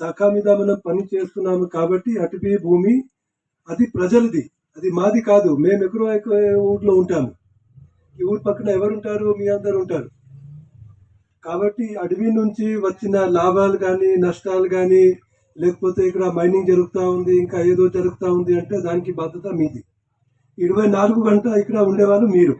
శాఖ మీద మనం పని చేస్తున్నాము కాబట్టి అటవీ భూమి అది ప్రజలది. అది మాది కాదు. మేము ఎక్కడో ఊర్లో ఉంటాము. ఈ ఊరు పక్కన ఎవరు ఉంటారు మీ అందరు ఉంటారు. కాబట్టి అడవి నుంచి వచ్చిన లాభాలు కానీ నష్టాలు కానీ లేకపోతే ఇక్కడ మైనింగ్ జరుగుతూ ఉంది ఇంకా ఏదో జరుగుతూ ఉంది అంటే దానికి బాధ్యత మీది. ఇరవై నాలుగు గంట ఇక్కడ ఉండేవాళ్ళు మీరు.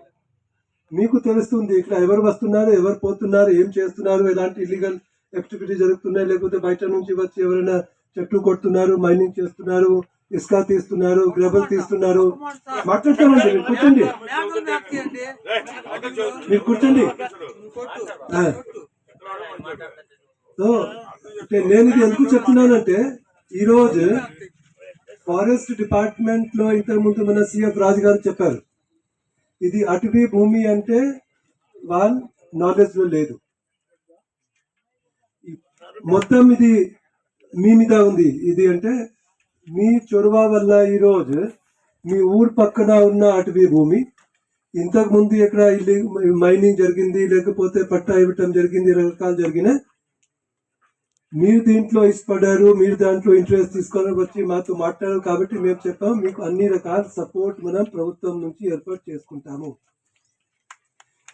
మీకు తెలుస్తుంది ఇక్కడ ఎవరు వస్తున్నారు ఎవరు పోతున్నారు ఏం చేస్తున్నారు ఎలాంటి ఇల్లీగల్ యాక్టివిటీ జరుగుతున్నాయి. లేకపోతే బయట నుంచి వచ్చి ఎవరైనా చెట్టు కొడుతున్నారు మైనింగ్ చేస్తున్నారు ఇసుక తీస్తున్నారు గ్రబల్ తీస్తున్నారు. మాట్లాడతామండి మీరు కూర్చోండి. మీరు కూర్చోండి. నేను ఇది ఎందుకు చెప్తున్నానంటే ఈరోజు ఫారెస్ట్ డిపార్ట్మెంట్లో ఇంతకు ముందు మన సిఎఫ్ రాజు గారు చెప్పారు. ఇది అటవీ భూమి అంటే వాళ్ళ నాలెడ్జ్లో లేదు. మొత్తం ఇది మీ మీద ఉంది. ఇది అంటే మీ చొరవ వల్ల ఈరోజు మీ ఊరు పక్కన ఉన్న అటవీ భూమి ఇంతకు ముందు ఎక్కడ ఇల్లి మైనింగ్ జరిగింది లేకపోతే పట్టా ఇవ్వటం జరిగింది రకరకాలు జరిగిన మీరు దీంట్లో ఇష్టపడ్డారు మీరు దాంట్లో ఇంట్రెస్ట్ తీసుకొని వచ్చి మాతో మాట్లాడారు కాబట్టి మేము చెప్పాము మీకు అన్ని రకాల సపోర్ట్ మనం ప్రభుత్వం నుంచి ఏర్పాటు చేసుకుంటాము.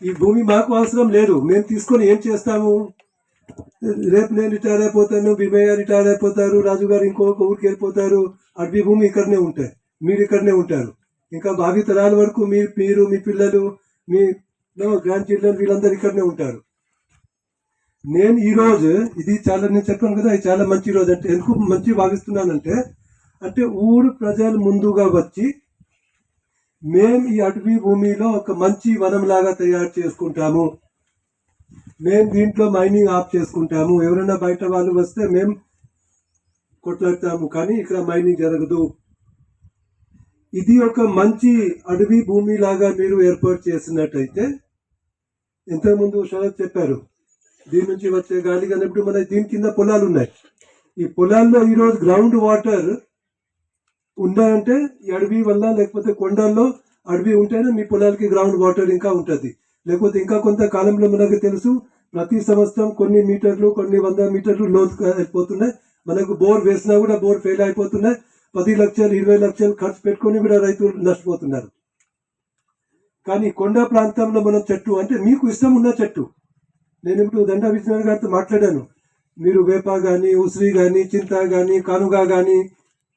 ఈ భూమి మాకు అవసరం లేదు మేము తీసుకొని ఏం చేస్తాము? రేపు నేను రిటైర్ అయిపోతాను భీమయ్య రిటైర్ అయిపోతారు రాజు గారు ఇంకొక ఊరికి వెళ్ళిపోతారు అడవి భూమి ఇక్కడనే ఉంటాయి. మీరు ఇక్కడనే ఉంటారు. ఇంకా భావి తరాల వరకు మీరు మీరు మీ పిల్లలు మీ గ్రాండ్ చిల్డ్రన్ వీళ్ళందరూ ఇక్కడనే ఉంటారు. నేను ఈరోజు ఇది చాలా నేను చెప్పాను కదా ఇది చాలా మంచి రోజు అంటే ఎందుకు మంచి భావిస్తున్నానంటే అంటే ఊరు ప్రజలు ముందుగా వచ్చి మేము ఈ అటవీ భూమిలో ఒక మంచి వనం లాగా తయారు చేసుకుంటాము. మేము దీంట్లో మైనింగ్ ఆఫ్ చేసుకుంటాము. ఎవరైనా బయట వాళ్ళు వస్తే మేము కొట్లాడతాము కానీ ఇక్కడ మైనింగ్ జరగదు. ఇది ఒక మంచి అడవి భూమి లాగా మీరు ఏర్పాటు చేసినట్టయితే ఇంతకుముందు శరత్ చెప్పారు దీని నుంచి వచ్చే గాలి కానప్పుడు మన దీని కింద పొలాలు ఉన్నాయి. ఈ పొలాల్లో ఈరోజు గ్రౌండ్ వాటర్ ఉన్నాయంటే ఈ అడవి వల్ల లేకపోతే కొండల్లో అడవి ఉంటేనే మీ పొలాలకి గ్రౌండ్ వాటర్ ఇంకా ఉంటుంది. లేకపోతే ఇంకా కొంత కాలంలో మనకు తెలుసు ప్రతి సంవత్సరం కొన్ని మీటర్లు కొన్ని వంద మీటర్లు లోతు అయిపోతున్నాయి. మనకు బోర్ వేసినా కూడా బోర్ ఫెయిల్ అయిపోతున్నాయి. పది లక్షలు ఇరవై లక్షలు ఖర్చు పెట్టుకొని కూడా రైతులు నష్టపోతున్నారు. కానీ కొండ ప్రాంతంలో మనం చెట్టు అంటే మీకు ఇష్టం ఉన్న చెట్టు. నేను ఇప్పుడు దండా విశ్వనాథ్ గారితో మాట్లాడాను. మీరు వేప కానీ ఉసిరి కానీ చింత కానీ కానుగ కానీ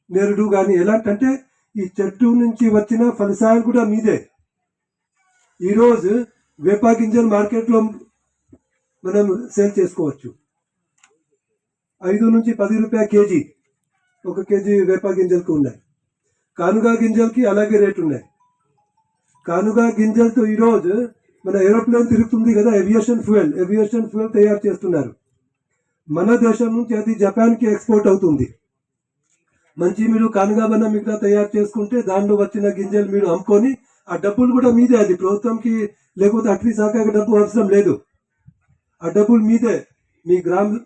నెరుడు కానీ ఎలాంటి అంటే ఈ చెట్టు నుంచి వచ్చిన ఫలితాలు కూడా మీదే. ఈరోజు వేప గింజలు మార్కెట్లో మనం సేల్ చేసుకోవచ్చు. ఐదు నుంచి పది రూపాయల కేజీ ఒక కేజీ వేప గింజలకు ఉన్నాయి. కానుగా గింజలకి అలాగే రేటు ఉన్నాయి. కానుగా గింజలతో ఈరోజు మన ఏరోప్లేన్ తిరుగుతుంది కదా ఏవియేషన్ ఫ్యూయల్ ఏవియేషన్ ఫ్యూయల్ తయారు చేస్తున్నారు. మన దేశం నుంచి అది జపాన్కి ఎక్స్పోర్ట్ అవుతుంది. మంచి మీరు కానుగా మనం మిగతా తయారు చేసుకుంటే దానిలో వచ్చిన గింజలు మీరు అమ్ముకొని ఆ డబ్బులు కూడా మీదే అది ప్రభుత్వంకి లేకపోతే అటవీ శాఖకి డబ్బు అవసరం లేదు. ఆ డబ్బులు మీదే మీ గ్రామ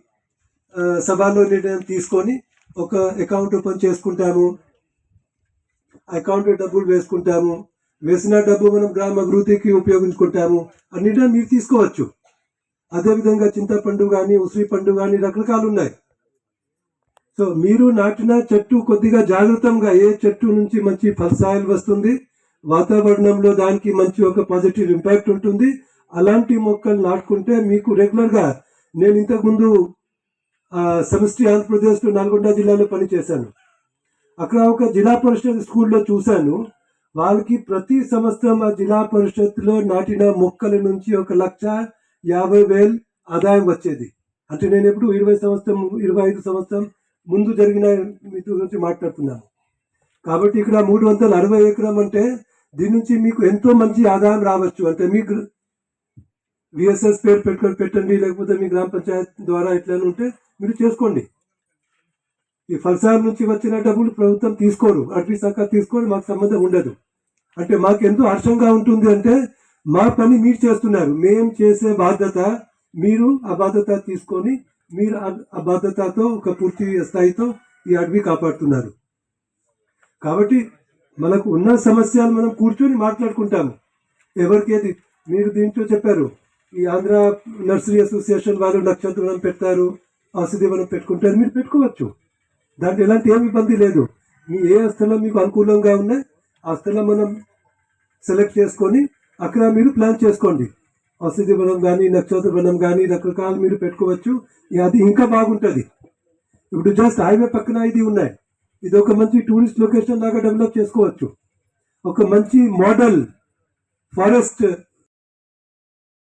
సభలో నిర్ణయం తీసుకొని ఒక అకౌంట్ ఓపెన్ చేసుకుంటాము. అకౌంట్ డబ్బులు వేసుకుంటాము. వేసిన డబ్బు మనం గ్రామ అభివృద్ధికి ఉపయోగించుకుంటాము. అన్నిటిని మీరు తీసుకోవచ్చు. అదేవిధంగా చింతపండు కానీ ఉసిరి పండు కానీ రకరకాలు ఉన్నాయి. సో మీరు నాటిన చెట్టు కొద్దిగా జాగ్రత్తగా ఏ చెట్టు నుంచి మంచి ఫలసాయలు వస్తుంది వాతావరణంలో దానికి మంచి ఒక పాజిటివ్ ఇంపాక్ట్ ఉంటుంది. అలాంటి మొక్కలు నాటుకుంటే మీకు రెగ్యులర్గా నేను ఇంతకుముందు సమిష్టి ఆంధ్రప్రదేశ్లో నల్గొండ జిల్లాలో పనిచేశాను. అక్కడ ఒక జిల్లా పరిషత్ స్కూల్లో చూశాను. వాళ్ళకి ప్రతి సంవత్సరం ఆ జిల్లా పరిషత్లో నాటిన మొక్కల నుంచి ఒక లక్ష యాభై వేలు ఆదాయం వచ్చేది. అంటే నేను ఎప్పుడు ఇరవై సంవత్సరం ఇరవై ఐదు సంవత్సరం ముందు జరిగిన మీతో గురించి మాట్లాడుతున్నాను. కాబట్టి ఇక్కడ మూడు వందల అరవై ఎకరం అంటే దీని నుంచి మీకు ఎంతో మంచి ఆదాయం రావచ్చు. అంటే మీకు విఎస్ఎస్ పేరు పెట్టుకొని పెట్టండి లేకపోతే మీ గ్రామ పంచాయత్ ద్వారా ఎట్లా ఉంటే మీరు చేసుకోండి. ఈ ఫల్సార్ నుంచి వచ్చిన డబ్బులు ప్రభుత్వం తీసుకోరు. అటవీ శాఖ తీసుకోరు మాకు సంబంధం ఉండదు. అంటే మాకు ఎంతో హర్షంగా ఉంటుంది అంటే మా పని మీరు చేస్తున్నారు. మేము చేసే బాధ్యత మీరు ఆ బాధ్యత తీసుకొని మీరు ఆ బాధ్యతతో ఒక పూర్తి స్థాయితో ఈ అడవి కాపాడుతున్నారు. కాబట్టి మనకు ఉన్న సమస్యలు మనం కూర్చొని మాట్లాడుకుంటాము. ఎవరికేది మీరు దీంట్లో చెప్పారు ఈ ఆంధ్ర నర్సరీ అసోసియేషన్ వాళ్ళు నక్షత్రం పెడతారు ఆసుదీవనం పెట్టుకుంటారు మీరు పెట్టుకోవచ్చు. దాంట్లో ఎలాంటి ఏమి ఇబ్బంది లేదు. మీ ఏ స్థలం మీకు అనుకూలంగా ఉన్నాయి ఆ స్థలం మనం సెలెక్ట్ చేసుకొని అక్కడ మీరు ప్లాన్ చేసుకోండి. ఔషధి వనం కానీ నక్షత్ర వనం కానీ రకరకాలు మీరు పెట్టుకోవచ్చు. అది ఇంకా బాగుంటుంది. ఇప్పుడు జస్ట్ హైవే పక్కన ఇది ఉన్నాయి. ఇది ఒక మంచి టూరిస్ట్ లొకేషన్ లాగా డెవలప్ చేసుకోవచ్చు. ఒక మంచి మోడల్ ఫారెస్ట్